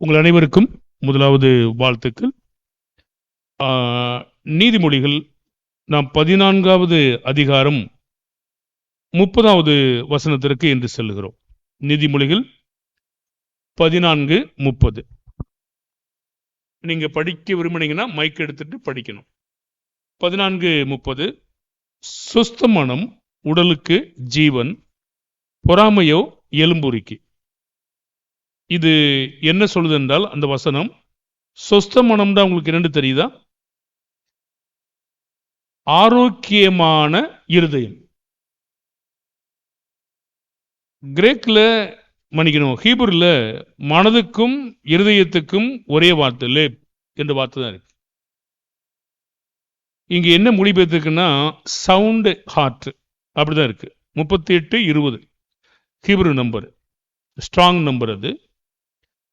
உங்கள் அனைவருக்கும் முதலாவது வாழ்த்துக்கள். நீதிமொழிகள் நாம் பதினான்காவது அதிகாரம் முப்பதாவது வசனத்திற்கு என்று செல்கிறோம் நீதிமொழிகள் பதினான்கு முப்பது. நீங்க படிக்க விரும்பினீங்கன்னா மைக் எடுத்துட்டு படிக்கணும். பதினான்கு முப்பது. சுஸ்த மனம் உடலுக்கு ஜீவன் பொறாமையோ எலும்புரிக்கு. இது என்ன சொல்லுது என்றால் அந்த வசனம் சொஸ்த மனம் தான் உங்களுக்கு இரண்டு தெரியுதா? ஆரோக்கியமான இருதயம். கிரேக்கில் மன்னிக்கணும் ஹீபரில் மனதுக்கும் இருதயத்துக்கும் ஒரே வார்த்தை லேப் என்ற வார்த்தை தான் இருக்கு. இங்கே என்ன மொழிபெயர்த்துக்குன்னா சவுண்டு ஹார்ட் அப்படிதான் இருக்கு. முப்பத்தி எட்டு இருபது. Hebrew number. ஸ்ட்ராங் நம்பர் அது.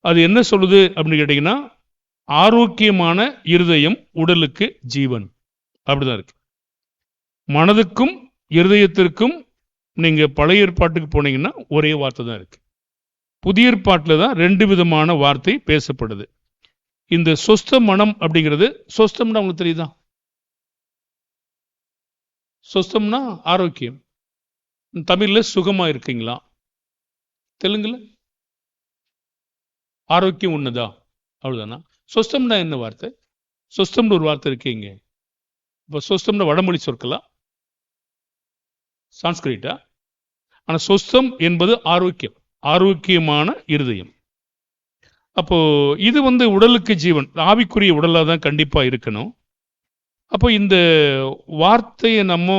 அது என்ன சொல்லுது அப்படின்னு கேட்டிங்கன்னா ஆரோக்கியமான இருதயம் உடலுக்கு ஜீவன். அப்படிதான் இருக்கு. மனதுக்கும் இருதயத்திற்கும் நீங்க பழைய ஏற்பாட்டுக்கு போனீங்கன்னா ஒரே வார்த்தை தான் இருக்கு. புதிய ஏற்பாட்டில் தான் ரெண்டு விதமான வார்த்தை பேசப்படுது. இந்த சொஸ்த மனம் அப்படிங்கிறது சொஸ்தம்னா உங்களுக்கு தெரியுதா? சொஸ்தம்னா ஆரோக்கியம். தமிழில் சுகமாக இருக்கீங்களா? தெலுங்குல? ஆரோக்கியம் ஒன்றுதா அவ்வளோதானா சொஸ்தம்னா என்ன வார்த்தை? சொஸ்தம்னு ஒரு வார்த்தை இருக்கீங்க இப்போ சொஸ்தம்னா வடமொழி சொற்களா? சான்ஸ்கிரிட்டா? ஆனால் சொஸ்தம் என்பது ஆரோக்கியம். ஆரோக்கியமான இருதயம். அப்போ இது வந்து உடலுக்கு ஜீவன். ஆவிக்குரிய உடலாக தான் கண்டிப்பாக இருக்கணும். அப்போ இந்த வார்த்தையை நம்ம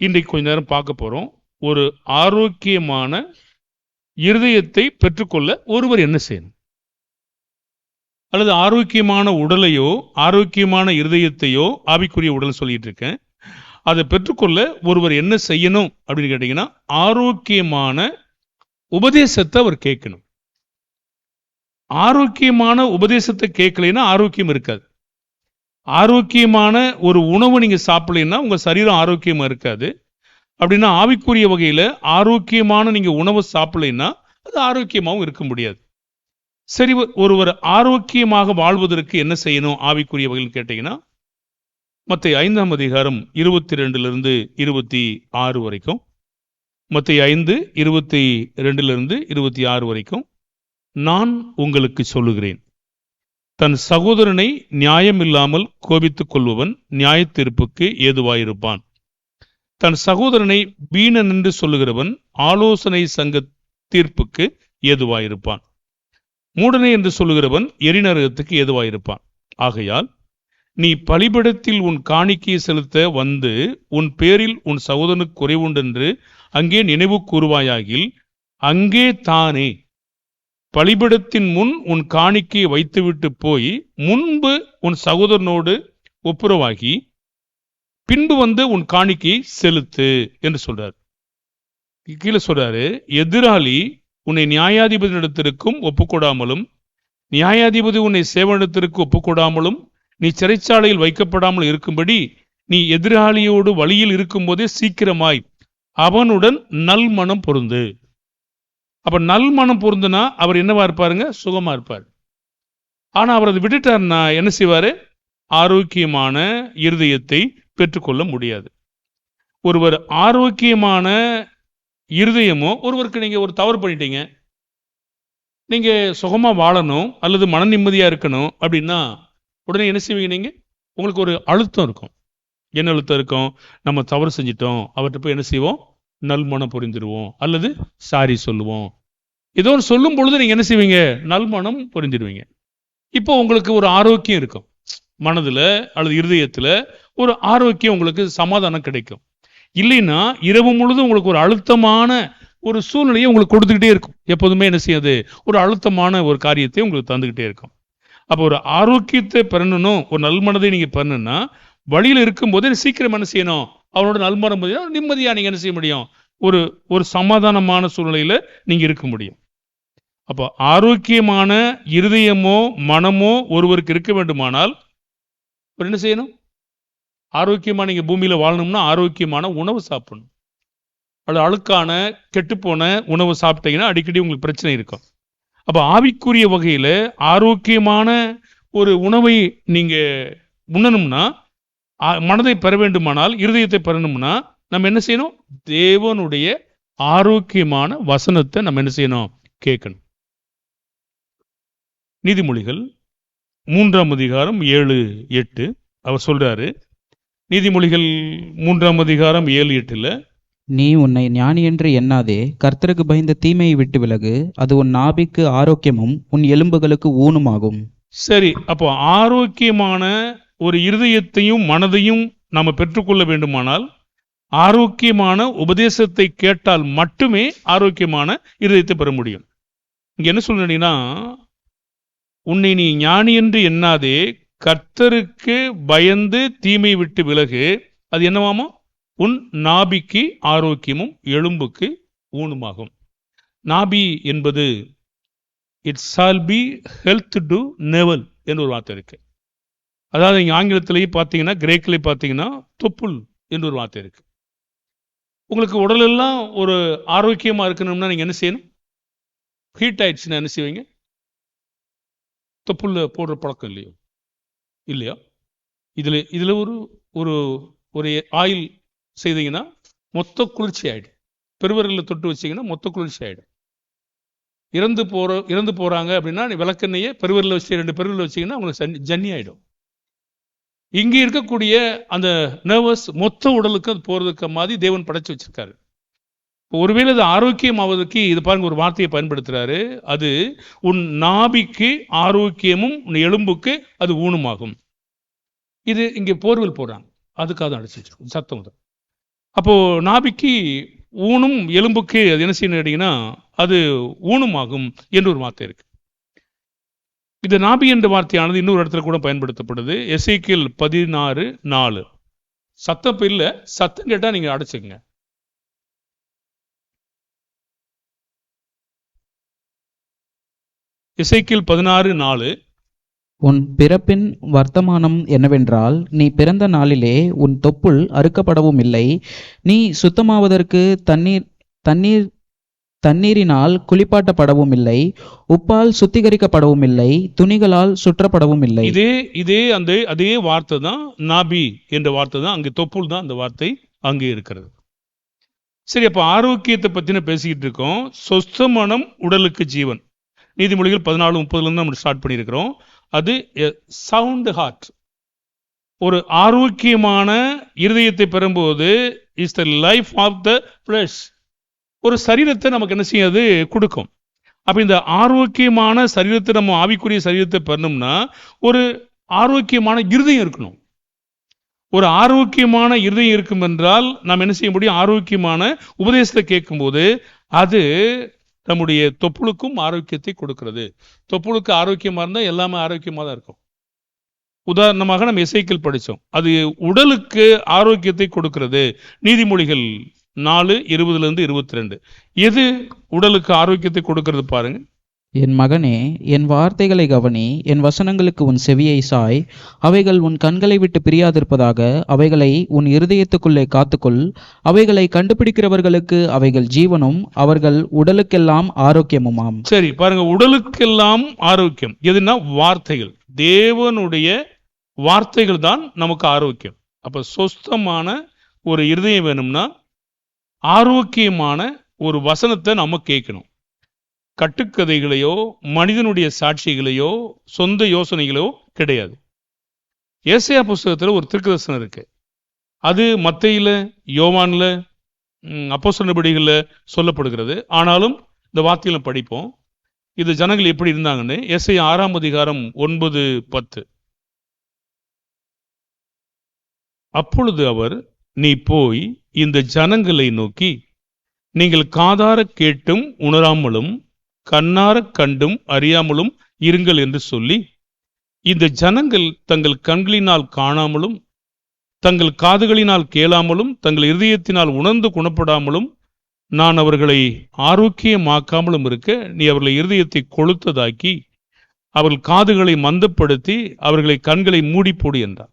இன்றைக்கு கொஞ்ச நேரம் பார்க்க போகிறோம் ஒரு ஆரோக்கியமான இருதயத்தை பெற்றுக்கொள்ள ஒருவர் என்ன செய்யணும்? அல்லது ஆரோக்கியமான உடலையோ ஆரோக்கியமான இருதயத்தையோ ஆவிக்குரிய உடல் சொல்லிட்டு இருக்கேன் அதை பெற்றுக்கொள்ள ஒருவர் என்ன செய்யணும் அப்படின்னு கேட்டீங்கன்னா ஆரோக்கியமான உபதேசத்தை அவர் கேட்கணும். ஆரோக்கியமான உபதேசத்தை கேட்கலைன்னா ஆரோக்கியம் இருக்காது. ஆரோக்கியமான ஒரு உணவு நீங்கள் சாப்பிடலைன்னா உங்கள் சரீரம் ஆரோக்கியமாக இருக்காது. அப்படின்னா ஆவிக்குரிய வகையில் ஆரோக்கியமான நீங்கள் உணவை சாப்பிடலைன்னா அது ஆரோக்கியமாகவும் இருக்க முடியாது. சரி ஒருவர் ஆரோக்கியமாக வாழ்வதற்கு என்ன செய்யணும்? ஆவிக்குரிய வகையில் கேட்டீங்கன்னா மற்ற ஐந்தாம் அதிகாரம் இருபத்தி ரெண்டுலிருந்து இருபத்தி ஆறு வரைக்கும் மற்ற ஐந்து இருபத்தி ரெண்டுலிருந்து இருபத்தி ஆறு வரைக்கும் நான் உங்களுக்கு சொல்லுகிறேன். தன் சகோதரனை நியாயமில்லாமல் கோபித்துக் கொள்பவன் நியாயத்தீர்ப்புக்கு ஏதுவாயிருப்பான். தன் சகோதரனை வீணன் என்று சொல்லுகிறவன் ஆலோசனை சங்க தீர்ப்புக்கு ஏதுவாயிருப்பான். மூடனை என்று சொல்லுகிறவன் எரிநரகத்துக்கு ஏதுவாயிருப்பான். ஆகையால் நீ பலிபடத்தில் உன் காணிக்கையை செலுத்த வந்து உன் பேரில் உன் சகோதரனுக்கு குறைவுண்டென்று அங்கே நினைவு கூறுவாயாகில் அங்கே தானே. பலிபடத்தின் முன் உன் காணிக்கையை வைத்துவிட்டு போய் முன்பு உன் சகோதரனோடு ஒப்புரவாகி பின்பு வந்து உன் காணிக்கையை செலுத்து என்று சொல்றார். கீழே சொல்றாரு எதிராளி உன்னை நியாயாதிபதியிடத்திற்கும் ஒப்புக்கூடாமலும் நியாயாதிபதி உன்னை சேவனத்திற்கு ஒப்புக்கூடாமலும் நீ சிறைச்சாலையில் வைக்கப்படாமல் இருக்கும்படி நீ எதிராளியோடு வழியில் இருக்கும்போதே சீக்கிரமாய் அவனுடன் நல்மனம் பொருந்து. அப்ப நல்மனம் பொருந்துனா அவர் என்னவா இருப்பாருங்க? சுகமா இருப்பார். ஆனா அவர் அதை விட்டுட்டார்னா என்ன செய்வாரு? ஆரோக்கியமான இருதயத்தை பெற்றுக்கொள்ள முடியாது. ஒருவர் ஆரோக்கியமான இருதயமோ ஒருவருக்கு நீங்கள் ஒரு தவறு பண்ணிட்டீங்க நீங்கள் சுகமாக வாழணும் அல்லது மன நிம்மதியாக இருக்கணும் அப்படின்னா உடனே என்ன செய்வீங்க நீங்கள் உங்களுக்கு ஒரு அழுத்தம் இருக்கும். என்ன அழுத்தம் இருக்கும்? நம்ம தவறு செஞ்சிட்டோம் அவர்கிட்ட போய் என்ன செய்வோம்? நல்மனம் புரிந்துடுவோம் அல்லது சாரி சொல்லுவோம். ஏதோ ஒன்று சொல்லும் பொழுது நீங்கள் என்ன செய்வீங்க? நல்மனம் புரிஞ்சிடுவீங்க இப்போ உங்களுக்கு ஒரு ஆரோக்கியம் இருக்கும். மனதில் அல்லது இருதயத்தில் ஒரு ஆரோக்கியம் உங்களுக்கு சமாதானம் கிடைக்கும். இல்லைன்னா இரவு முழுதும் உங்களுக்கு ஒரு அழுத்தமான ஒரு சூழ்நிலையை உங்களுக்கு கொடுத்துக்கிட்டே இருக்கும். எப்போதுமே என்ன செய்யாது? ஒரு அழுத்தமான ஒரு காரியத்தை உங்களுக்கு தந்துக்கிட்டே இருக்கும். அப்போ ஒரு ஆரோக்கியத்தை பெறணும் ஒரு நல்மனதை நீங்கள் பெறணும்னா வழியில் இருக்கும்போதே சீக்கிரம் என்ன செய்யணும்? அவனோட நல்மனம் நிம்மதியாக நீங்கள் என்ன செய்ய முடியும்? ஒரு ஒரு சமாதானமான சூழ்நிலையில் நீங்கள் இருக்க முடியும். அப்போ ஆரோக்கியமான இருதயமோ மனமோ ஒருவருக்கு இருக்க வேண்டுமானால் என்ன செய்யணும்? ஆரோக்கியமாக நீங்கள் பூமியில் வாழணும்னா ஆரோக்கியமான உணவு சாப்பிடணும். அது அழுக்கான கெட்டுப்போன உணவு சாப்பிட்டீங்கன்னா அடிக்கடி உங்களுக்கு பிரச்சனை இருக்கும். அப்போ ஆவிக்குரிய வகையில் ஆரோக்கியமான ஒரு உணவை நீங்கள் உண்ணணும்னா மனதை பெற வேண்டுமானால் இருதயத்தை பெறணும்னா நம்ம என்ன செய்யணும்? தேவனுடைய ஆரோக்கியமான வசனத்தை நம்ம என்ன செய்யணும்? கேட்கணும். நீதிமொழிகள் மூன்றாம் அதிகாரம் ஏழு எட்டு அவர் சொல்றாரு நீதிமொழிகள் மூன்றாம் அதிகாரம் ஏழு எட்டுல நீ உன்னை ஞானி என்று எண்ணாதே. கர்த்தருக்கு பயந்த தீமையை விட்டு விலகு. அது உன் நாபிக்கு ஆரோக்கியமும் உன் எலும்புகளுக்கு ஊனுமாகும். சரி அப்போ ஆரோக்கியமான ஒரு இருதயத்தையும் மனதையும் நாம பெற்றுக்கொள்ள வேண்டுமானால் ஆரோக்கியமான உபதேசத்தை கேட்டால் மட்டுமே ஆரோக்கியமான இருதயத்தை பெற முடியும். இங்க என்ன சொல்றீங்கன்னா உன்னை நீ ஞானி என்று எண்ணாதே. கர்த்தருக்கு பயந்து தீமை விட்டு விலகு. அது என்னவாமோ? உன் நாபிக்கு ஆரோக்கியமும் எலும்புக்கு ஊனுமாகும். நாபி என்பது it's all be health to navel என்று ஒரு வார்த்தை இருக்கு. அதாவது இங்கே ஆங்கிலத்திலேயே பார்த்தீங்கன்னா கிரேக்கிலேயே பார்த்தீங்கன்னா தொப்புள் என்று ஒரு வார்த்தை இருக்கு. உங்களுக்கு உடலெல்லாம் ஒரு ஆரோக்கியமாக இருக்கணும்னா நீங்கள் என்ன செய்யணும்? ஹீட் ஆயிடுச்சுன்னா என்ன செய்வீங்க? தொப்புள்ள போடுற பழக்கம் இல்லையோ? இல்லையா? இதில் இதில் ஒரு ஒரு ஒரு ஆயில் செய்தீங்கன்னா மொத்த குளிர்ச்சி ஆகிடும் பெருவர்களில் தொட்டு வச்சீங்கன்னா மொத்த குளிர்ச்சி ஆகிடும் இறந்து போகிற இறந்து போகிறாங்க அப்படின்னா நீ பெருவரில் வச்சு ரெண்டு பெருவரில் வச்சீங்கன்னா உங்களுக்கு சன் ஜன்னி ஆயிடும். இங்கே இருக்கக்கூடிய அந்த நர்வஸ் மொத்த உடலுக்கு அது போகிறதுக்கு மாதிரி தேவன் படைச்சி வச்சுருக்காரு. ஒருவேளை அது ஆரோக்கியமாவதற்கு இது பாருங்க ஒரு வார்த்தையை பயன்படுத்துகிறாரு அது உன் நாபிக்கு ஆரோக்கியமும் உன் எலும்புக்கு அது ஊனமாகும். இது இங்கே போர்வெல் போடுறாங்க. அதுக்காக தான் அடிச்சு வச்சிருக்கோம் சத்தம் தான் அப்போது நாபிக்கு ஊனும் எலும்புக்கு அது என்ன செய்யணும் கேட்டிங்கன்னா அது ஊனமாகும் என்று ஒரு வார்த்தை இருக்கு. இந்த நாபி என்ற வார்த்தையானது இன்னொரு இடத்துல கூட பயன்படுத்தப்படுது. எசைக்கியல் பதினாறு நாலு. சத்தம் இல்லை. சத்தம் கேட்டால் நீங்கள் அடைச்சிக்கங்க. இசைக்கில் பதினாறு நாலு. உன் பிறப்பின் வர்த்தமானம் என்னவென்றால் நீ பிறந்த நாளிலே உன் தொப்புள் அறுக்கப்படவும் இல்லை நீ சுத்தமாவதற்கு தண்ணீர் தண்ணீர் தண்ணீரினால் குளிப்பாட்டப்படவும் இல்லை உப்பால் சுத்திகரிக்கப்படவும் இல்லை துணிகளால் சுற்றப்படவும் இல்லை இதே இதே அந்த அதே வார்த்தை தான் நாபி என்ற வார்த்தை தான் அங்கே தொப்புள் தான் அந்த வார்த்தை அங்கே இருக்கிறது. சரி அப்ப ஆரோக்கியத்தை பத்தின பேசிக்கிட்டு இருக்கோம். சொஸ்தமனம் உடலுக்கு ஜீவன். நீதிமொழிகள் பதினாலு முப்பதுலேருந்து நம்ம ஸ்டார்ட் பண்ணியிருக்கிறோம். அது சவுண்ட் ஹார்ட் ஒரு ஆரோக்கியமான இருதயத்தை பெறும்போது is the life of the flesh ஒரு சரீரத்தை நமக்கு என்ன செய்யாது? கொடுக்கும். அப்போ இந்த ஆரோக்கியமான சரீரத்தை நம்ம ஆவிக்குரிய சரீரத்தை பெறணும்னா ஒரு ஆரோக்கியமான இருதயம் இருக்கணும். ஒரு ஆரோக்கியமான இருதயம் இருக்கும் என்றால் நாம் என்ன செய்ய முடியும்? ஆரோக்கியமான உபதேசத்தை கேட்கும்போது அது நம்முடைய தொப்புளுக்கும் ஆரோக்கியத்தை கொடுக்கிறது. தொப்புளுக்கு ஆரோக்கியமாக இருந்தால் எல்லாமே ஆரோக்கியமாக தான் இருக்கும். உதாரணமாக நம்ம இசைக்கல் படித்தோம் அது உடலுக்கு ஆரோக்கியத்தை கொடுக்கிறது. நீதிமொழிகள் நாலு இருபதுலேருந்து இருபத்தி ரெண்டு. எது உடலுக்கு ஆரோக்கியத்தை கொடுக்கறது பாருங்கள் என் மகனே என் வார்த்தைகளை கவனி என் வசனங்களுக்கு உன் செவியை சாய். அவைகள் உன் கண்களை விட்டு பிரியாதிருப்பதாக அவைகளை உன் இருதயத்துக்குள்ளே காத்துக்கொள். அவைகளை கண்டுபிடிக்கிறவர்களுக்கு அவைகள் ஜீவனும் அவர்கள் உடலுக்கெல்லாம் ஆரோக்கியமுமாம். சரி பாருங்க உடலுக்கெல்லாம் ஆரோக்கியம். எதுனா வார்த்தைகள். தேவனுடைய வார்த்தைகள் தான் நமக்கு ஆரோக்கியம். அப்ப சொஸ்தமான ஒரு இருதயம் வேணும்னா ஆரோக்கியமான ஒரு வசனத்தை நம்ம கேட்கணும். கட்டுக்கதைகளையோ மனிதனுடைய சாட்சிகளையோ சொந்த யோசனைகளோ கிடையாது. ஏசையா புஸ்தகத்தில் ஒரு திருக்கதர்சனம் இருக்கு. அது மத்தையில யோவான்ல அப்போ சொன்னபடிகளில் சொல்லப்படுகிறது. ஆனாலும் இந்த வார்த்தையில் படிப்போம். இது ஜனங்கள் எப்படி இருந்தாங்கன்னு எஸ்ஐ ஆறாம் அதிகாரம் ஒன்பது பத்து. அப்பொழுது அவர் நீ போய் இந்த ஜனங்களை நோக்கி நீங்கள் காதார கேட்டும் உணராமலும் கண்ணாரக் கண்டும் அறியாமலும் இருங்கள் என்று சொல்லி இந்த ஜனங்கள் தங்கள் கண்களினால் காணாமலும் தங்கள் காதுகளினால் கேளாமலும் தங்கள் இருதயத்தினால் உணர்ந்து குணப்படாமலும் நான் அவர்களை ஆரோக்கியமாக்காமலும் இருக்க நீ அவர்களை இருதயத்தை கொளுத்ததாக்கி அவர்கள் காதுகளை மந்தப்படுத்தி அவர்களை கண்களை மூடி போடு என்றார்.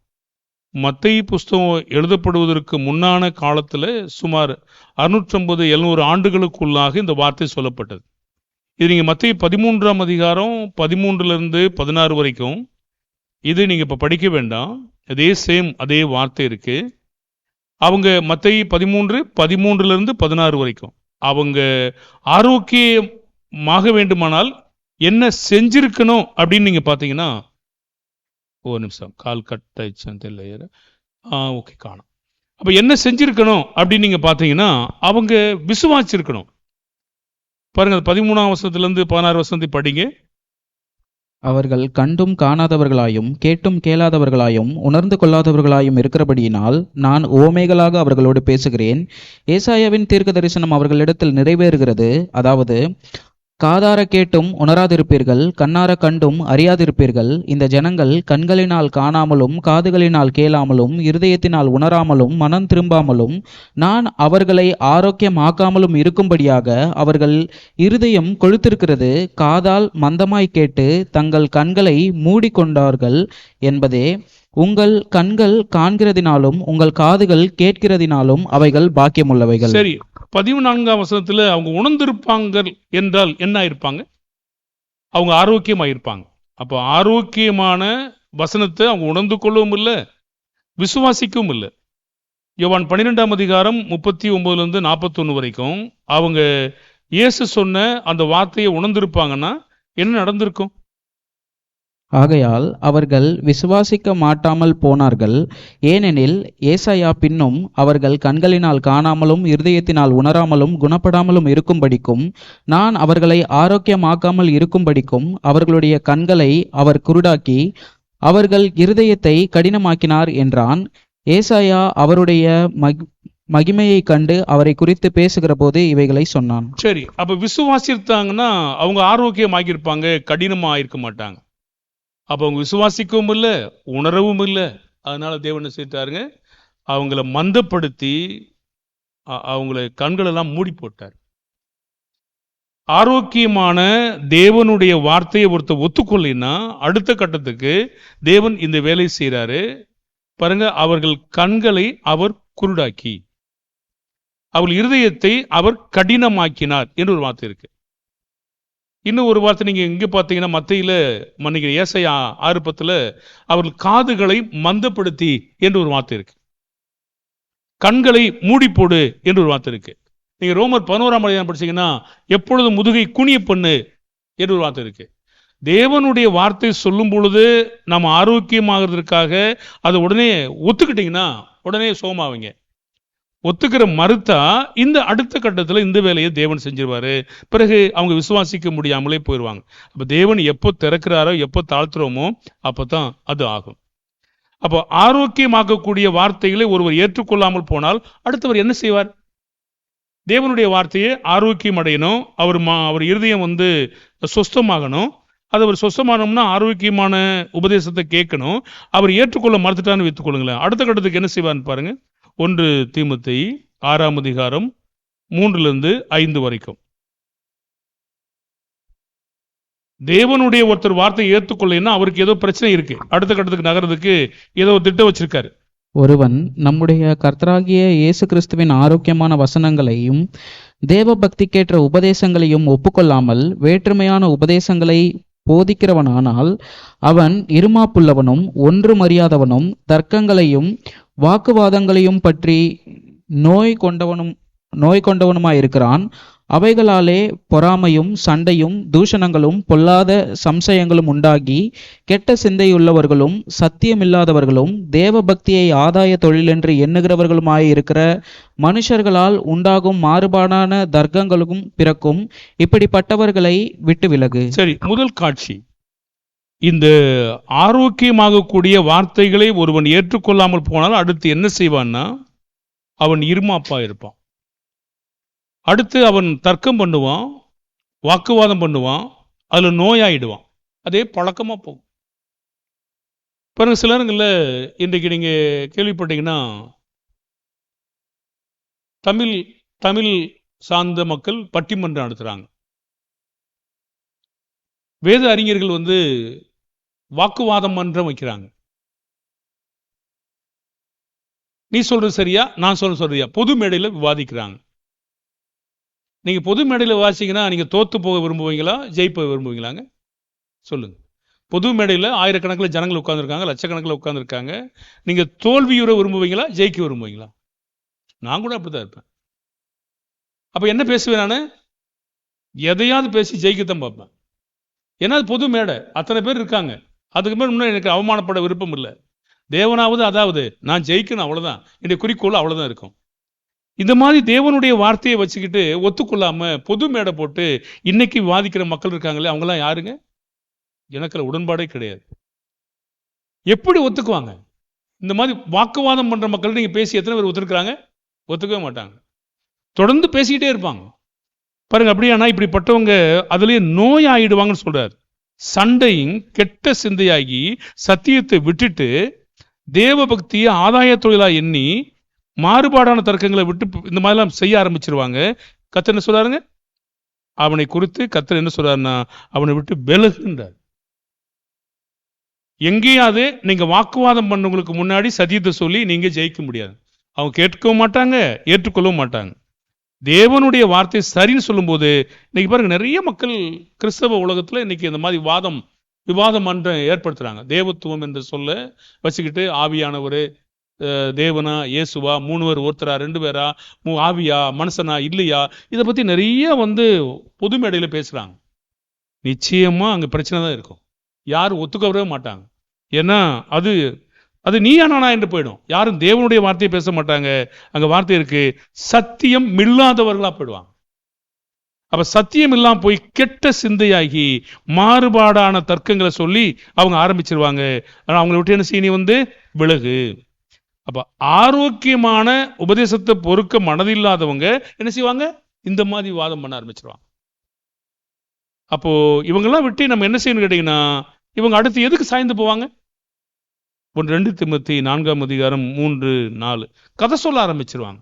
மத்திய புஸ்தகம் எழுதப்படுவதற்கு முன்னான காலத்துல சுமார் அறுநூற்றம்பது எழுநூறு ஆண்டுகளுக்குள்ளாக இந்த வார்த்தை சொல்லப்பட்டது. இது நீங்கள் மத்திய பதிமூன்றாம் அதிகாரம் பதிமூன்றுலேருந்து பதினாறு வரைக்கும் இது நீங்கள் இப்போ படிக்க வேண்டாம். அதே சேம் அதே வார்த்தை இருக்குது அவங்க மத்திய பதிமூன்று பதிமூன்றுலேருந்து பதினாறு வரைக்கும். அவங்க ஆரோக்கியமாக வேண்டுமானால் என்ன செஞ்சிருக்கணும் அப்படின்னு நீங்கள் பார்த்தீங்கன்னா ஒரு நிமிஷம் கால் கட் ஆயிடுச்சான்னு தெரியல ஆ ஓகே காணும். அப்போ என்ன செஞ்சுருக்கணும் அப்படின்னு நீங்கள் பார்த்தீங்கன்னா அவங்க விசுவாச்சிருக்கணும் பாருங்க பதிமூணாம் வருஷத்துலேருந்து பதினாறு வருஷத்தை படிங்க. அவர்கள் கண்டும் காணாதவர்களாயும் கேட்டும் கேளாதவர்களாயும் உணர்ந்து கொள்ளாதவர்களாயும் இருக்கிறபடியினால் நான் ஓமைகளாக அவர்களோடு பேசுகிறேன். ஏசாயாவின் தீர்க்க தரிசனம் அவர்களிடத்தில் நிறைவேறுகிறது. அதாவது காதார கேட்டும் உணராதிருப்பீர்கள் கண்ணார கண்டும் அறியாதிருப்பீர்கள். இந்த ஜனங்கள் கண்களினால் காணாமலும் காதுகளினால் கேளாமலும் இருதயத்தினால் உணராமலும் மனம் திரும்பாமலும் நான் அவர்களை ஆரோக்கியமாக்காமலும் இருக்கும்படியாக அவர்கள் இருதயம் கொழுத்திருக்கிறது. காதால் மந்தமாய் கேட்டு தங்கள் கண்களை மூடிக்கொண்டார்கள் என்பதே உங்கள் கண்கள் காண்கிறதினாலும் உங்கள் காதுகள் கேட்கிறதினாலும் அவைகள் பாக்கியமுள்ளவைகள். சரி பதிவு நான்காம் வசனத்துல அவங்க உணர்ந்திருப்பாங்க என்றால் என்ன இருப்பாங்க அவங்க ஆரோக்கியமா இருப்பாங்க அப்போ ஆரோக்கியமான வசனத்தை அவங்க உணர்ந்து கொள்ளவும் இல்லை விசுவாசிக்கவும் இல்லை. யோவான் பன்னிரெண்டாம் அதிகாரம் முப்பத்தி ஒன்பதுலேருந்து நாற்பத்தொன்று வரைக்கும் அவங்க இயேசு சொன்ன அந்த வார்த்தையை உணர்ந்திருப்பாங்கன்னா என்ன நடந்திருக்கும்? ஆகையால் அவர்கள் விசுவாசிக்க மாட்டாமல் போனார்கள். ஏனெனில் ஏசாயா பின்னும் அவர்கள் கண்களினால் காணாமலும் இருதயத்தினால் உணராமலும் குணப்படாமலும் இருக்கும்படிக்கும் நான் அவர்களை ஆரோக்கியமாக்காமல் இருக்கும்படிக்கும் அவர்களுடைய கண்களை அவர் குருடாக்கி அவர்கள் இருதயத்தை கடினமாக்கினார் என்றான். ஏசாயா அவருடைய மகி மகிமையை கண்டு அவரை குறித்து பேசுகிற போது இவைகளை சொன்னான். சரி அப்ப விசுவாசித்தாங்கன்னா அவங்க ஆரோக்கியமாகியிருப்பாங்க கடினமா இருக்க மாட்டாங்க. அப்போ அவங்க விசுவாசிக்கவும் இல்லை உணரவும் இல்லை. அதனால தேவன் செய்தாருங்க அவங்கள மந்தப்படுத்தி அவங்கள கண்களெல்லாம் மூடி போட்டார். ஆரோக்கியமான தேவனுடைய வார்த்தையை ஒருத்தர் ஒத்துக்கொள்ளினா அடுத்த கட்டத்துக்கு தேவன் இந்த வேலை செய்கிறாரு பாருங்க அவர்கள் கண்களை அவர் குருடாக்கி அவள் இருதயத்தை அவர் கடினமாக்கினார் என்று ஒரு வார்த்தை இருக்கு. இன்னும் ஒரு வார்த்தை நீங்கள் இங்கே பார்த்தீங்கன்னா மத்தியில் மன்னிக்கிற ஏசையா ஆறு அவர்கள் காதுகளை மந்தப்படுத்தி என்று ஒரு வார்த்தை இருக்கு. கண்களை மூடி போடு என்று ஒரு வார்த்தை இருக்கு. நீங்கள் ரோமர் பதினோராம் அதிகாரம் படிச்சீங்கன்னா எப்பொழுதும் முதுகை குனிய பண்ணு என்று ஒரு வார்த்தை இருக்கு. தேவனுடைய வார்த்தை சொல்லும் பொழுது நம்ம ஆரோக்கியமாகிறதுக்காக அதை உடனே ஒத்துக்கிட்டீங்கன்னா உடனே சோமாவீங்க. ஒத்துக்கிற மறுத்தா இந்த அடுத்த கட்டத்தில் இந்த வேலையை தேவன் செஞ்சிருவாரு. பிறகு அவங்க விசுவாசிக்க முடியாமலே போயிடுவாங்க அப்போ தேவன் எப்போ திறக்கிறாரோ எப்போ தாழ்த்துறோமோ அப்போ தான் அது ஆகும். அப்போ ஆரோக்கியமாக்கக்கூடிய வார்த்தைகளை ஒருவர் ஏற்றுக்கொள்ளாமல் போனால் அடுத்தவர் என்ன செய்வார்? தேவனுடைய வார்த்தையை ஆரோக்கியம் அடையணும். அவர் மா அவர் இருதயம் வந்து சொஸ்தமாகணும். அது அவர் சொஸ்தமானோம்னா ஆரோக்கியமான உபதேசத்தை கேட்கணும். அவர் ஏற்றுக்கொள்ள மறுத்துட்டான்னு வைத்துக்கொள்ளுங்களேன். அடுத்த கட்டத்துக்கு என்ன செய்வார்னு பாருங்க. ஒன்று தீமத்தை ஆறாம் அதிகாரம் மூன்றிலிருந்து ஐந்து வரைக்கும். தேவனுடைய ஒருத்தர் வார்த்தையை ஏற்றுக்கொள்ளலைன்னா அவருக்கு ஏதோ பிரச்சனை இருக்கு. அடுத்த கட்டத்துக்கு நகரத்துக்கு ஏதோ திட்டம் வச்சிருக்காரு. ஒருவன் நம்முடைய கர்த்தராகிய இயேசு கிறிஸ்துவின் ஆரோக்கியமான வசனங்களையும் தேவ பக்திக்கேற்ற உபதேசங்களையும் ஒப்புக்கொள்ளாமல் வேற்றுமையான உபதேசங்களை போதிக்கிறவனானால் அவன் இருமாப்புள்ளவனும் ஒன்றுமறியாதவனும் தர்க்கங்களையும் வாக்குவாதங்களையும் பற்றி நோய் கொண்டவனும் நோய் கொண்டவனுமாயிருக்கிறான் அவைகளாலே பொறாமையும் சண்டையும் தூஷணங்களும் பொல்லாத சம்சயங்களும் உண்டாகி கெட்ட சிந்தையுள்ளவர்களும் சத்தியமில்லாதவர்களும் தேவ பக்தியை ஆதாய தொழிலென்று எண்ணுகிறவர்களுமாயிருக்கிற மனுஷர்களால் உண்டாகும் மாறுபாடான தர்க்கங்களும் பிறக்கும் இப்படிப்பட்டவர்களை விட்டு விலகு சரி முதல் காட்சி. இந்த ஆரோக்கியமாகக்கூடிய வார்த்தைகளை ஒருவன் ஏற்றுக்கொள்ளாமல் போனால் அடுத்து என்ன செய்வான்னா அவன் இருமாப்பா இருப்பான். அடுத்து அவன் தர்க்கம் பண்ணுவான் வாக்குவாதம் பண்ணுவான் அதில் நோயாயிடுவான். அதே பழக்கமாக போகும். பிறகு சிலருங்களில் இன்றைக்கு நீங்கள் கேள்விப்பட்டீங்கன்னா தமிழ் தமிழ் சார்ந்த மக்கள் பட்டிமன்றம் நடத்துகிறாங்க வேத அறிஞர்கள் வந்து வாக்குவாதம் மன்றம் வைக்கிறாங்க. நீ சொல்றது சரியா? நான் சொல்ற சரியா? பொது மேடையில் விவாதிக்கிறாங்க. நீங்க பொது மேடையில் விவாதிச்சிங்கன்னா நீங்க தோத்து போக விரும்புவீங்களா? ஜெயிப்ப விரும்புவீங்களாங்க? சொல்லுங்க. பொது மேடையில் ஆயிரக்கணக்கில் ஜனங்கள் உட்காந்துருக்காங்க லட்சக்கணக்கில் உட்காந்துருக்காங்க நீங்க தோல்வியுற விரும்புவீங்களா? ஜெயிக்க விரும்புவீங்களா? நான் கூட அப்படிதான் இருப்பேன். அப்ப என்ன பேசுவேன் நான்? எதையாவது பேசி ஜெயிக்கத்தான் பார்ப்பேன். ஏன்னா அது பொது மேடை. அத்தனை பேர் இருக்காங்க. அதுக்கு மேலே இன்னும் எனக்கு அவமானப்பட விருப்பம் இல்லை. தேவனாவது அதாவது நான் ஜெயிக்கணும் அவ்வளோதான் என்னுடைய குறிக்கோள் அவ்வளோதான் இருக்கும். இந்த மாதிரி தேவனுடைய வார்த்தையை வச்சுக்கிட்டு ஒத்துக்கொள்ளாமல் பொது மேடை போட்டு இன்னைக்கு வாதிக்கிற மக்கள் இருக்காங்களே அவங்களாம் யாருங்க? எனக்கு உடன்பாடே கிடையாது. எப்படி ஒத்துக்குவாங்க? இந்த மாதிரி வாக்குவாதம் பண்ணுற மக்கள் நீங்கள் பேசி எத்தனை பேர் ஒத்துருக்குறாங்க? ஒத்துக்கவே மாட்டாங்க. தொடர்ந்து பேசிக்கிட்டே இருப்பாங்க. பாருங்க அப்படியானா இப்படிப்பட்டவங்க அதுலேயே நோய் ஆயிடுவாங்கன்னு சொல்கிறார் சண்டையும் கெட்ட சிந்தையாகி சத்தியத்தை விட்டுட்டு தேவ பக்தியை ஆதாய தொழிலாக எண்ணி மாறுபாடான தர்க்கங்களை விட்டு இந்த மாதிரிலாம் செய்ய ஆரம்பிச்சிருவாங்க. கத்தர் என்ன சொல்றாருங்க? அவனை குறித்து கத்தர் என்ன சொல்றாருன்னா அவனை விட்டு விலகுன்றார் எங்கேயாவது நீங்க வாக்குவாதம் பண்ணவங்களுக்கு முன்னாடி சத்தியத்தை சொல்லி நீங்க ஜெயிக்க முடியாது. அவங்க கேட்கவும் மாட்டாங்க ஏற்றுக்கொள்ளவும் மாட்டாங்க. தேவனுடைய வார்த்தை சரின்னு சொல்லும்போது இன்னைக்கு பாருங்க நிறைய மக்கள் கிறிஸ்தவ உலகத்தில் இன்னைக்கு இந்த மாதிரி வாதம் விவாதம் மன்றம் ஏற்படுத்துறாங்க. தேவத்துவம் என்று சொல்ல வச்சுக்கிட்டு ஆவியானவர் தேவனா இயேசுவா மூணுவர் ஒருத்தரா ரெண்டு பேரா மூ ஆவியா மனுஷனா இல்லையா இதை பற்றி நிறைய வந்து பொது மேடையில் பேசுகிறாங்க நிச்சயமாக அங்கே பிரச்சனை தான் இருக்கும். யாரும் ஒத்துக்கவே மாட்டாங்க. ஏன்னா அது அது நீயா நானா என்று போயிடும். யாரும் தேவனுடைய வார்த்தையை பேச மாட்டாங்க. அங்க வார்த்தை இருக்கு சத்தியம் இல்லாதவர்களா போயிடுவாங்க. அப்ப சத்தியம் இல்லாம போய் கெட்ட சிந்தையாகி மாறுபாடான தர்க்கங்களை சொல்லி அவங்க ஆரம்பிச்சிருவாங்க. ஆனா அவங்களை விட்டு என்ன செய்ய வந்து விலகு. அப்ப ஆரோக்கியமான உபதேசத்தை பொறுக்க மனதில்லாதவங்க என்ன செய்வாங்க? இந்த மாதிரி வாதம் பண்ண ஆரம்பிச்சிருவாங்க. அப்போ இவங்கெல்லாம் விட்டு நம்ம என்ன செய்யணும்னு கேட்டீங்கன்னா இவங்க அடுத்து எதுக்கு சாய்ந்து போவாங்க? ஒன்று ரெண்டு திமுத்தி நான்காம் அதிகாரம் மூன்று நாலு. கதை சொல்ல ஆரம்பிச்சிருவாங்க.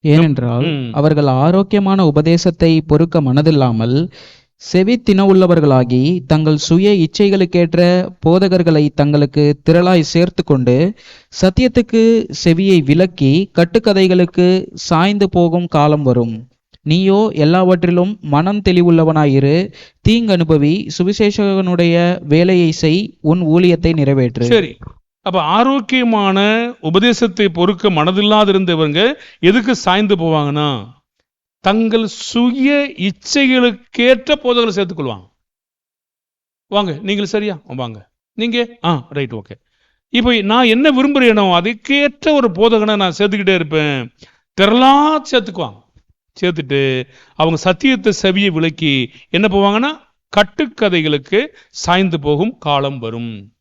ஏனென்றால். அவர்கள் ஆரோக்கியமான உபதேசத்தை பொறுக்க மனதில்லாமல் செவி தினவுள்ளவர்களாகி தங்கள் சுய இச்சைகளுக்கேற்ற போதகர்களை தங்களுக்கு திரளாய் சேர்த்து கொண்டு சத்தியத்துக்கு செவியை விலக்கி கட்டுக்கதைகளுக்கு சாய்ந்து போகும் காலம் வரும். நீயோ எல்லாவற்றிலும் மனம் தெளிவுள்ளவனாயிரு. தீங்கு அனுபவி சுவிசேஷகனுடைய வேலையை செய் உன் ஊழியத்தை நிறைவேற்று. சரி. அப்ப ஆரோக்கியமான உபதேசத்தை பொறுக்க மனதில்லாதிருந்தவங்க எதுக்கு சாய்ந்து போவாங்கன்னா? தங்கள் சுய இச்சைகளுக்கேற்ற போதகளை சேர்த்துக்கொள்வாங்க வாங்க நீங்கள் சரியா? வாங்க. நீங்க? ஆ ரைட் ஓகே இப்போ நான் என்ன விரும்புகிறேனோ அதுக்கேற்ற ஒரு போதகனை நான் சேர்த்துக்கிட்டே இருப்பேன். திரளா சேர்த்துக்குவாங்க. சேர்த்துட்டு அவங்க சத்தியத்தை செவியை விலக்கி என்ன போவாங்கன்னா கட்டுக்கதைகளுக்கு சாய்ந்து போகும் காலம் வரும்.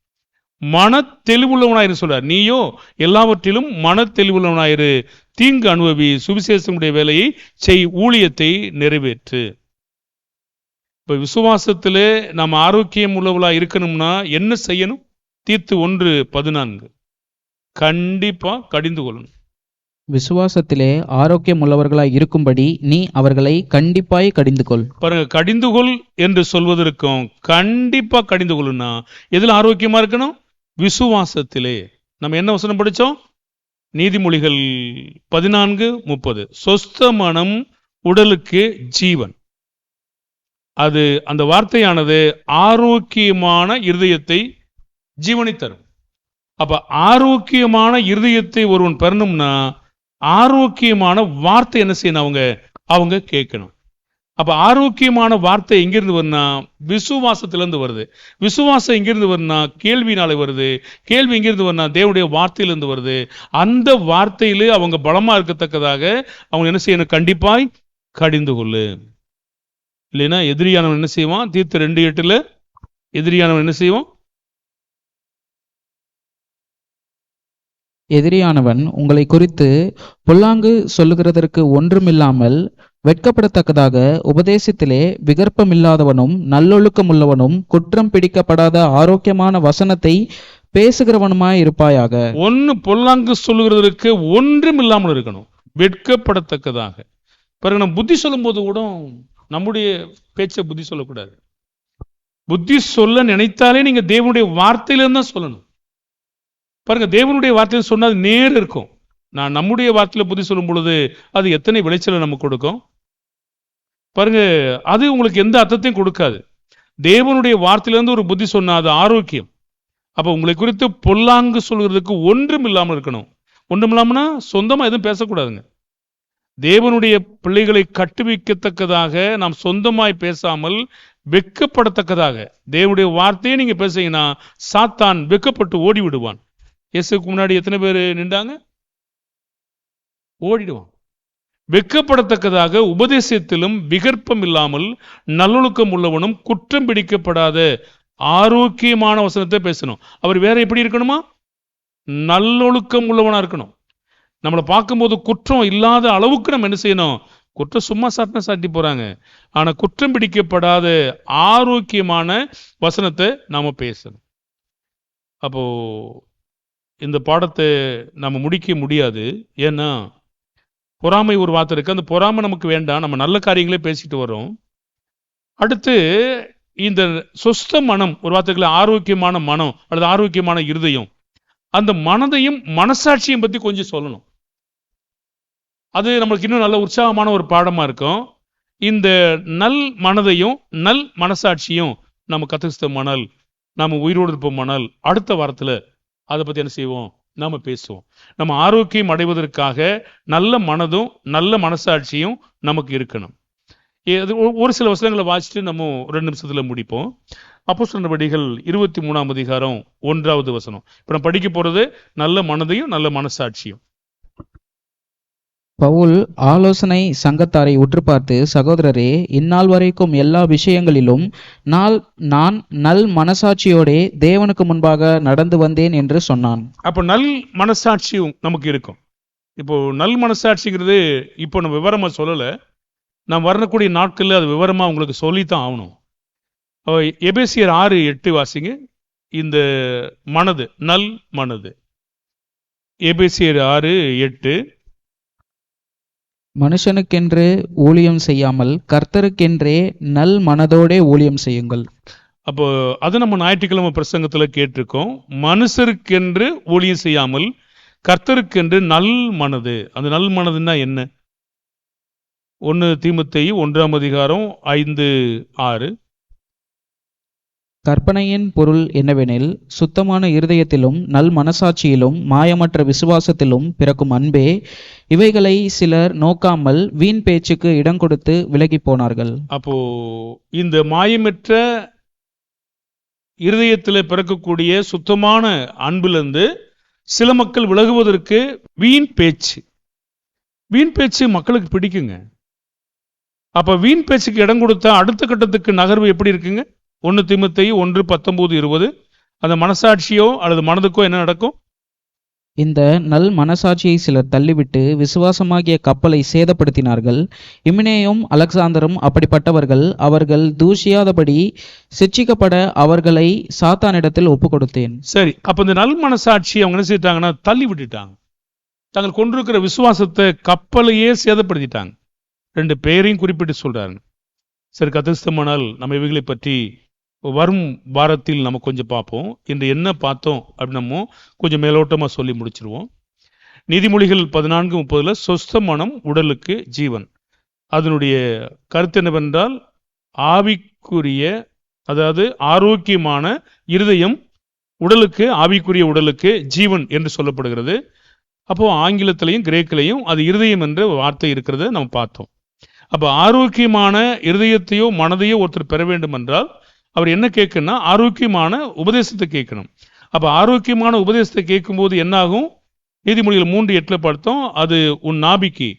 மன தெளிவுள்ளவனாயிரு சொல்றார். நீயோ எல்லாவற்றிலும் மன தெளிவுள்ளவனாயிரு தீங்கு அனுபவி சுவிசேஷனுடைய வேலையை செய் ஊழியத்தை நிறைவேற்று. இப்ப விசுவாசத்தில் நாம் ஆரோக்கியம் உள்ளவளா இருக்கணும்னா என்ன செய்யணும்? தீர்த்து ஒன்று பதினான்கு. கண்டிப்பா கடிந்து கொள்ளணும். விசுவாசத்திலே ஆரோக்கியம் உள்ளவர்களாய் இருக்கும்படி நீ அவர்களை கண்டிப்பாய் கடிந்து கொள் பாருங்க கடிந்து கொள் என்று சொல்வதற்கும் கண்டிப்பா கடிந்து கொள்ளுனா எதுல ஆரோக்கியமா இருக்கணும்? விசுவாசத்திலே. நம்ம என்ன வசனம் படிச்சோம்? நீதிமொழிகள் பதினான்கு முப்பது. சொஸ்த மனம் உடலுக்கு ஜீவன். அது அந்த வார்த்தையானது ஆரோக்கியமான இருதயத்தை ஜீவனை தரும். அப்ப ஆரோக்கியமான இருதயத்தை ஒருவன் பெறணும்னா ஆரோக்கியமான வார்த்தை என்ன செய்யணும் அவங்க? அவங்க கேட்கணும். அப்போ ஆரோக்கியமான வார்த்தை எங்கிருந்து வரும்னா விசுவாசத்திலேருந்து வருது. விசுவாசம் எங்கிருந்து வரும்னா கேள்வினால வருது. கேள்வி எங்கிருந்து வரும்னா தேவனுடைய வார்த்தையிலேருந்து வருது. அந்த வார்த்தையிலே அவங்க பலமாக இருக்கத்தக்கதாக அவங்க என்ன செய்யணும்? கண்டிப்பாய் கடிந்து கொள்ளு. இல்லைன்னா எதிரியானவன் என்ன செய்வான்? தீர்த்து ரெண்டு எட்டில் எதிரியானவன் என்ன செய்வான்? எதிரியானவன் உங்களை குறித்து பொல்லாங்கு சொல்லுகிறதற்கு ஒன்றுமில்லாமல் வெட்கப்படத்தக்கதாக உபதேசத்திலே விகற்பமில்லாதவனும் நல்லொழுக்கமுள்ளவனும் குற்றம் பிடிக்கப்படாத ஆரோக்கியமான வசனத்தை பேசுகிறவனுமாய் இருப்பாயாக ஒன்னு பொல்லாங்கு சொல்லுகிறதற்கு ஒன்றும் இல்லாமல் இருக்கணும். வெட்கப்படத்தக்கதாக. பிறகு நம்ம புத்தி சொல்லும்போது கூட நம்முடைய பேச்சை புத்தி சொல்லக்கூடாது. புத்தி சொல்ல நினைத்தாலே நீங்க தேவனுடைய வார்த்தையிலிருந்து தான் சொல்லணும். பாருங்க தேவனுடைய வார்த்தையில் சொன்னால் நேர் இருக்கும். நான் நம்முடைய வார்த்தையில் புத்தி சொல்லும் பொழுது அது எத்தனை விளைச்சலை நமக்கு கொடுக்கும்? பாருங்க அது உங்களுக்கு எந்த அர்த்தத்தையும் கொடுக்காது. தேவனுடைய வார்த்தையிலேருந்து ஒரு புத்தி சொன்னால் அது ஆரோக்கியம். அப்போ உங்களை குறித்து பொல்லாங்கு சொல்கிறதுக்கு ஒன்றும் இல்லாமல் இருக்கணும். ஒன்றும் இல்லாமல்னா சொந்தமாக எதுவும் பேசக்கூடாதுங்க. தேவனுடைய பிள்ளைகளை கட்டுவிக்கத்தக்கதாக நாம் சொந்தமாய் பேசாமல் வெக்கப்படத்தக்கதாக தேவனுடைய வார்த்தையை நீங்கள் பேசுங்கன்னா சாத்தான் வெக்கப்பட்டு ஓடி விடுவான் இயேசுக்கு முன்னாடி எத்தனை பேர் நின்றாங்க? ஓடிடுவான். வெக்கப்படத்தக்கதாக உபதேசத்திலும் விகற்பம் இல்லாமல் நல்லொழுக்கம் உள்ளவனும் குற்றம் பிடிக்கப்படாத ஆரோக்கியமான வசனத்தை பேசணும். அவர் வேற எப்படி இருக்கணுமா? நல்லொழுக்கம் உள்ளவனா இருக்கணும். நம்மளை பார்க்கும்போது குற்றம் இல்லாத அளவுக்கு நம்ம என்ன செய்யணும்? குற்றம் சும்மா சாட்டினா சாட்டி போறாங்க. ஆனா குற்றம் பிடிக்கப்படாத ஆரோக்கியமான வசனத்தை நாம பேசணும். அப்போ இந்த பாடத்தை நம்ம முடிக்க முடியாது. ஏன்னா பொறாமை ஒரு வார்த்தை இருக்குது அந்த பொறாமை நமக்கு வேண்டாம். நம்ம நல்ல காரியங்களே பேசிட்டு வரோம் அடுத்து இந்த சொஸ்த மனம் ஒரு வார்த்தைகளை ஆரோக்கியமான மனம் அல்லது ஆரோக்கியமான இருதயம் அந்த மனதையும் மனசாட்சியும் பற்றி கொஞ்சம் சொல்லணும். அது நம்மளுக்கு இன்னும் நல்ல உற்சாகமான ஒரு பாடமாக இருக்கும். இந்த நல் மனதையும் நல் மனசாட்சியும் நம்ம கத்துக்கிட்ட மணல் நம்ம உயிரோடு இருப்போம் மணல். அடுத்த வாரத்தில் அதை பற்றி என்ன செய்வோம்? நாம் பேசுவோம். நம்ம ஆரோக்கியம் அடைவதற்காக நல்ல மனதும் நல்ல மனசாட்சியும் நமக்கு இருக்கணும். ஏ- அது ஒரு சில வசனங்களை வாசிச்சுட்டு நம்ம ரெண்டு நிமிஷத்தில் முடிப்போம். அப்போ நடவடிக்கைகள் இருபத்தி மூணாம் அதிகாரம் ஒன்றாவது வசனம். இப்போ நம்ம படிக்க போகிறது நல்ல மனதையும் நல்ல மனசாட்சியும். பவுல் ஆலோசனை சங்கத்தாரை உற்று பார்த்து சகோதரரே இந்நாள் வரைக்கும் எல்லா விஷயங்களிலும் நாள் நான் நல் மனசாட்சியோடே தேவனுக்கு முன்பாக நடந்து வந்தேன் என்று சொன்னான். அப்போ நல் மனசாட்சியும் நமக்கு இருக்கும். இப்போ நல் மனசாட்சிங்கிறது இப்போ நம்ம விவரமாக சொல்லலை. நான் வரக்கூடிய நாட்களில் அது விவரமாக உங்களுக்கு சொல்லித்தான் ஆகணும். எபேசியர் ஆறு எட்டு வாசிங்க. இந்த மனது நல் மனது. எபேசியர் ஆறு எட்டு. மனுஷனுக்கென்று ஊழியம் செய்யாமல் கர்த்தருக்கென்றே நல் மனதோடே ஊழியம் செய்யுங்கள். அப்போ அது நம்ம ஞாயிற்றுக்கிழமை பிரசங்கத்துல கேட்டிருக்கோம். மனுஷருக்கென்று ஊழியம் செய்யாமல் கர்த்தருக்கென்று நல் மனது. அந்த நல் மனதுன்னா என்ன? ஒன்று தீமுத்தையும் ஒன்றாம் அதிகாரம் ஐந்து ஆறு. கற்பனையின் பொருள் என்னவெனில் சுத்தமான இருதயத்திலும் நல் மனசாட்சியிலும் மாயமற்ற விசுவாசத்திலும் பிறக்கும் அன்பே இவைகளை சிலர் நோக்காமல் வீண் பேச்சுக்கு இடம் கொடுத்து விலகிப் போனார்கள். அப்போ இந்த மாயமற்ற இருதயத்தில் பிறக்கக்கூடிய சுத்தமான அன்பிலிருந்து சில மக்கள் விலகுவதற்கு வீண் பேச்சு. வீண் பேச்சு மக்களுக்கு பிடிக்குங்க. அப்போ வீண் பேச்சுக்கு இடம் கொடுத்தா அடுத்த கட்டத்துக்கு நகர்வு எப்படி இருக்குங்க? ஒன்று திமுத்தை ஒன்று பத்தொன்பது இருபது. அந்த மனசாட்சியோ அல்லது மனதுக்கோ என்ன நடக்கும்? இந்த நல் மனசாட்சியை சிலர் தள்ளிவிட்டு விசுவாசமாகிய கப்பலை சேதப்படுத்தினார்கள். இமினேயும் அலெக்சாந்தரும் அப்படிப்பட்டவர்கள். அவர்கள் தூஷியாதபடி சிட்சிக்கப்பட அவர்களை சாத்தானிடத்தில் ஒப்பு கொடுத்தேன் சரி அப்ப இந்த நல் மனசாட்சி அவங்க என்ன செய்தாங்கன்னா தள்ளி விட்டுட்டாங்க தாங்கள் கொண்டிருக்கிற விசுவாசத்தை கப்பலையே சேதப்படுத்திட்டாங்க. ரெண்டு பேரையும் குறிப்பிட்டு சொல்றாங்க சரி கதஸ்தமானால் நம்ம இவைகளை பற்றி வரும் வாரத்தில் நம்ம கொஞ்சம் பார்ப்போம். இன்று என்ன பார்த்தோம் அப்படின்னமோ கொஞ்சம் மேலோட்டமாக சொல்லி முடிச்சிருவோம். நீதிமொழிகள் பதினான்கு முப்பதில் சொஸ்த மனம் உடலுக்கு ஜீவன். அதனுடைய கருத்து என்னவென்றால் ஆவிக்குரிய அதாவது ஆரோக்கியமான இருதயம் உடலுக்கு ஆவிக்குரிய உடலுக்கு ஜீவன் என்று சொல்லப்படுகிறது. அப்போ ஆங்கிலத்திலையும் கிரேக்கிலையும் அது இருதயம் என்ற வார்த்தை இருக்கிறத நம்ம பார்த்தோம். அப்போ ஆரோக்கியமான இருதயத்தையோ மனதையோ ஒருத்தர் பெற வேண்டும் என்றால் அவர் என்ன கேட்கணும்னா ஆரோக்கியமான உபதேசத்தை கேட்கணும். அப்போ ஆரோக்கியமான உபதேசத்தை கேட்கும்போது என்னாகும்? நீதிமொழிகள் மூன்று எட்டில் பார்த்தோம் அது உன் நாபிக்கு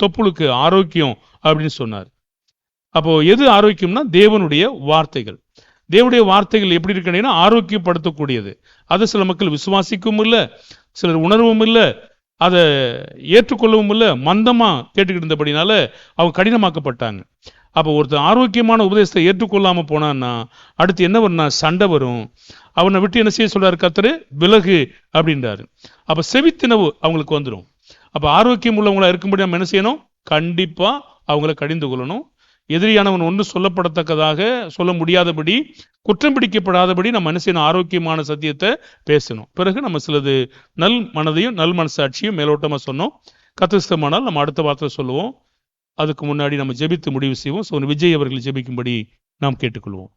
தொப்புளுக்கு ஆரோக்கியம் அப்படின்னு சொன்னார். அப்போ எது ஆரோக்கியம்னா தேவனுடைய வார்த்தைகள். தேவனுடைய வார்த்தைகள் எப்படி இருக்கணும்னா ஆரோக்கியப்படுத்தக்கூடியது. அதை சில மக்கள் விசுவாசிக்கவும் இல்லை சிலர் உணர்வும் இல்லை அதை ஏற்றுக்கொள்ளவும் இல்லை மந்தமாக கேட்டுக்கிட்டு இருந்தபடினால அவங்க கடினமாக்கப்பட்டாங்க. அப்போ ஒருத்தர் ஆரோக்கியமான உபதேசத்தை ஏற்றுக்கொள்ளாமல் போனான்னா அடுத்து என்ன வரும்னா சண்டை வரும். அவனை விட்டு என்ன செய்ய சொல்கிறார் கத்தரு விலகு அப்படின்றாரு. அப்போ செவித்தினவு அவங்களுக்கு வந்துடும் அப்போ ஆரோக்கியம் உள்ளவங்களாக இருக்கும்படி நம்ம என்ன செய்யணும்? கண்டிப்பாக அவங்கள கடிந்து கொள்ளணும். எதிரியானவன் ஒன்று சொல்லப்படத்தக்கதாக சொல்ல முடியாதபடி குற்றம் பிடிக்கப்படாதபடி நம்ம என்ன செய்யணும்? ஆரோக்கியமான சத்தியத்தை பேசணும். பிறகு நம்ம சிலது நல் மனதையும் நல் மனசாட்சியும் மேலோட்டமாக சொன்னோம். கத்திஸ்தமானால் நம்ம அடுத்த வார்த்தை சொல்லுவோம். அதுக்கு முன்னாடி நம்ம ஜெபித்து முடிவு செய்வோம். ஸோ விஜய் அவர்கள் ஜெபிக்கும்படி நாம் கேட்டுக்கொள்வோம்.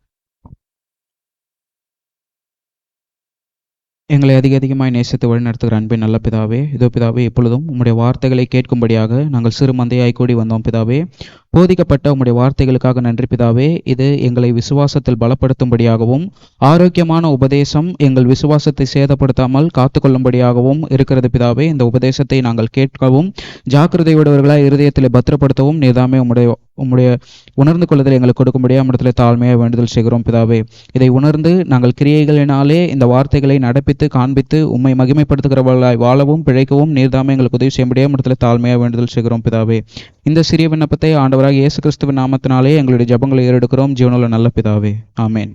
எங்களை அதிக அதிகமாய் நேசித்து வழிநடத்துகிற அன்பின் நல்ல பிதாவே இதோ பிதாவே எப்பொழுதும் உம்முடைய வார்த்தைகளை கேட்கும்படியாக நாங்கள் சிறு மந்தையாய் கூடி வந்தோம் பிதாவே. போதிக்கப்பட்ட உம்முடைய வார்த்தைகளுக்காக நன்றி பிதாவே. இது எங்களை விசுவாசத்தில் பலப்படுத்தும்படியாகவும் ஆரோக்கியமான உபதேசம் எங்கள் விசுவாசத்தை சேதப்படுத்தாமல் காத்துக்கொள்ளும்படியாகவும் இருக்கிறது பிதாவே. இந்த உபதேசத்தை நாங்கள் கேட்கவும் ஜாக்கிரதையுடையவர்களாய் இருதயத்தில் பத்திரப்படுத்தவும் நீதாமே உம்முடைய உம்முடைய உணர்ந்து கொள்ளுதல் எங்களுக்கு கொடுக்கும்படியாக இடத்துல தாழ்மையாக வேண்டுதல் செய்கிறோம் பிதாவே. இதை உணர்ந்து நாங்கள் கிரியைகளினாலே இந்த வார்த்தைகளை நடப்பித்து காண்பித்து உம்மை மகிமைப்படுத்துகிறவர்களாய் வாழவும் பிழைக்கவும் நீர்தாமே எங்களுக்கு உதவி செய்யும்படியாக இடத்துல தாழ்மையாக வேண்டுதல் செய்கிறோம் பிதாவே. இந்த சிறிய விண்ணப்பத்தை ஆண்டவர் ஆண்டவராக இயேசு கிறிஸ்துவின் நாமத்தினாலே எங்களுடைய ஜெபங்களை ஏறெடுக்கிறோம். ஜீவனுள்ள நல்ல பிதாவே. ஆமேன்.